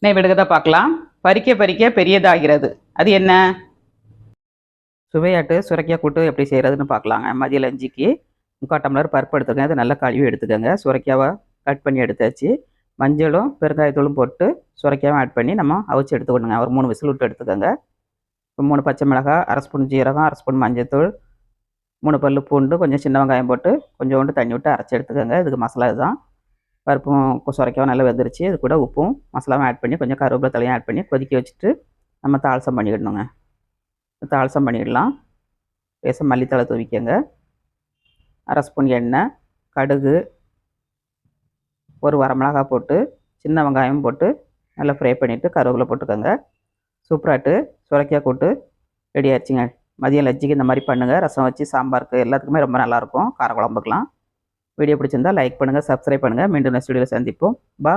இன்னைக்கு விடுகதை பார்க்கலாம். பறிக்க பறிக்க பெரியதாகிறது. அது என்ன? சுவையாட்டு சுரைக்காய் கூட்டு எப்படி செய்கிறதுன்னு பார்க்கலாங்க. மதிய லஞ்சுக்கு முக்கால் டம்ளர் பருப்பு எடுத்துக்கோங்க. அது நல்லா கழுவி எடுத்துக்கோங்க. சுரைக்காவை கட் பண்ணி எடுத்தாச்சு. மஞ்சளும் பெருங்காயத்தூளும் போட்டு சுரைக்காவும் ஆட் பண்ணி நம்ம அவிச்சு எடுத்துக்கணுங்க. ஒரு மூணு விசில் விட்டு எடுத்துக்கோங்க. மூணு பச்சை மிளகாய் அரை ஸ்பூன் ஜீரகம் அரை ஸ்பூன் மஞ்சத்தூள் மூணு பல்லு பூண்டு கொஞ்சம் சின்ன வெங்காயம் போட்டு கொஞ்சோண்டு தண்ணி விட்டு அரைச்சி எடுத்துக்கோங்க. இதுக்கு மசாலா இதுதான். பருப்பும் சுரைக்காவும் நல்லா வெந்துருச்சு. அது கூட உப்பும் மசாலாவும் ஆட் பண்ணி கொஞ்சம் கருவேப்பிலை தலையும் ஆட் பண்ணி கொதிக்க வச்சுட்டு நம்ம தாளசம் பண்ணிக்கிடணுங்க தாளசம் பண்ணிடலாம். லேசாக மல்லித்தலை தூவிக்கங்க. அரை ஸ்பூன் எண்ணெய் கடுகு ஒரு வரமிளகா போட்டு சின்ன வெங்காயம் போட்டு நல்லா ஃப்ரை பண்ணிவிட்டு கருவேப்பிலை போட்டுக்கோங்க. சூப்பராட்டு சுரைக்காய் கூட்டு ரெடி ஆயிடுச்சுங்க. மதியம் லஜ்ஜிக்கு இந்த மாதிரி பண்ணுங்கள் ரசம் வச்சு சாம்பாருக்கு எல்லாத்துக்குமே ரொம்ப நல்லாயிருக்கும் காரக்குழம்புக்கெலாம் வீடியோ பிடிச்சிருந்தா லைக் பண்ணுங்கள் சப்ஸ்கிரைப் பண்ணுங்கள் மீண்டும் நெக்ஸ்ட் வீடியோவில் சந்திப்போம். பா